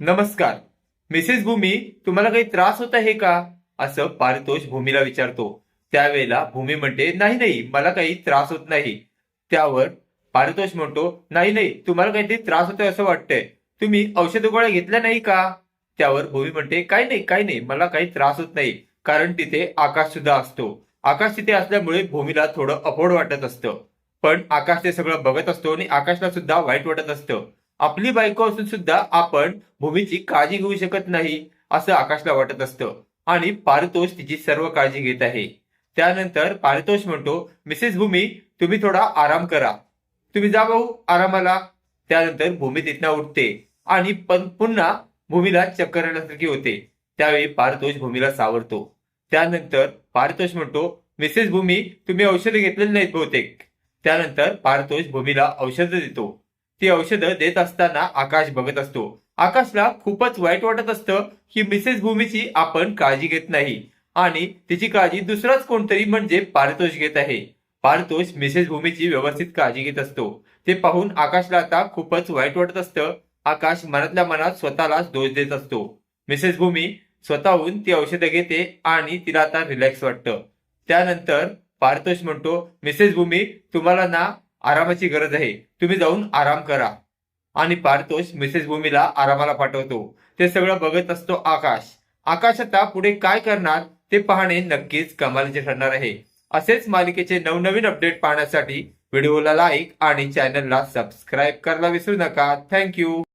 नमस्कार. मिसेस भूमी तुम्हाला काही त्रास होत आहे का? असं पारितोष भूमीला विचारतो. त्यावेळेला भूमी म्हणते नाही नाही मला काही त्रास होत नाही. त्यावर पारितोष म्हणतो नाही नाही तुम्हाला काहीतरी त्रास होतोय असं वाटतंय. तुम्ही औषध गोळ्या घेतल्या नाही का? त्यावर भूमी म्हणते काही नाही काही नाही मला काही त्रास होत नाही कारण तिथे आकाश सुद्धा असतो. आकाश तिथे असल्यामुळे भूमीला थोडं अफोड वाटत असतं. पण आकाश ते सगळं बघत असतो आणि आकाशला सुद्धा वाईट वाटत असतं. आपली बायको असून सुद्धा आपण भूमीची काळजी घेऊ शकत नाही असं आकाशला वाटत असतं. आणि पारितोष तिची सर्व काळजी घेत आहे. त्यानंतर पारितोष म्हणतो मिसेस भूमी तुम्ही थोडा आराम करा. तुम्ही जा भाऊ आरामाला. त्यानंतर भूमी तिथनं उठते आणि पण पुन्हा भूमीला चक्कर येण्यासारखी होते. त्यावेळी पारितोष भूमीला सावरतो. त्यानंतर पारितोष म्हणतो मिसेस भूमी तुम्ही औषधं घेतलेली नाहीत बहुतेक. त्यानंतर पारितोष भूमीला औषधं देतो. ती औषधं देत असताना आकाश बघत असतो. आकाशला खूपच वाईट वाटत असतं की मिसेस भूमीची आपण काळजी घेत नाही. आणि तिची काळजी दुसराच कोणतरी म्हणजे पारितोष घेत आहे. पारितोष मिसेस भूमीची व्यवस्थित काळजी घेत असतो. ते पाहून आकाशला आता खूपच वाईट वाटत असतं. आकाश मनातल्या मनात स्वतःलाच दोष देत असतो. मिसेस भूमी स्वतःहून ती औषधं घेते आणि तिला आता रिलॅक्स वाटतं. त्यानंतर पारितोष म्हणतो मिसेस भूमी तुम्हाला ना आरामाची गरज आहे. तुम्ही जाऊन आराम करा. आणि पारितोष मिसेस भूमीला आरामाला पाठवतो. ते सगळं बघत असतो आकाश. आकाश आता पुढे काय करणार ते पाहणे नक्कीच कमालीचे ठरणार आहे. असेच मालिकेचे नवनवीन अपडेट पाहण्यासाठी व्हिडिओला लाईक आणि चॅनलला सबस्क्राईब करायला विसरू नका. थँक्यू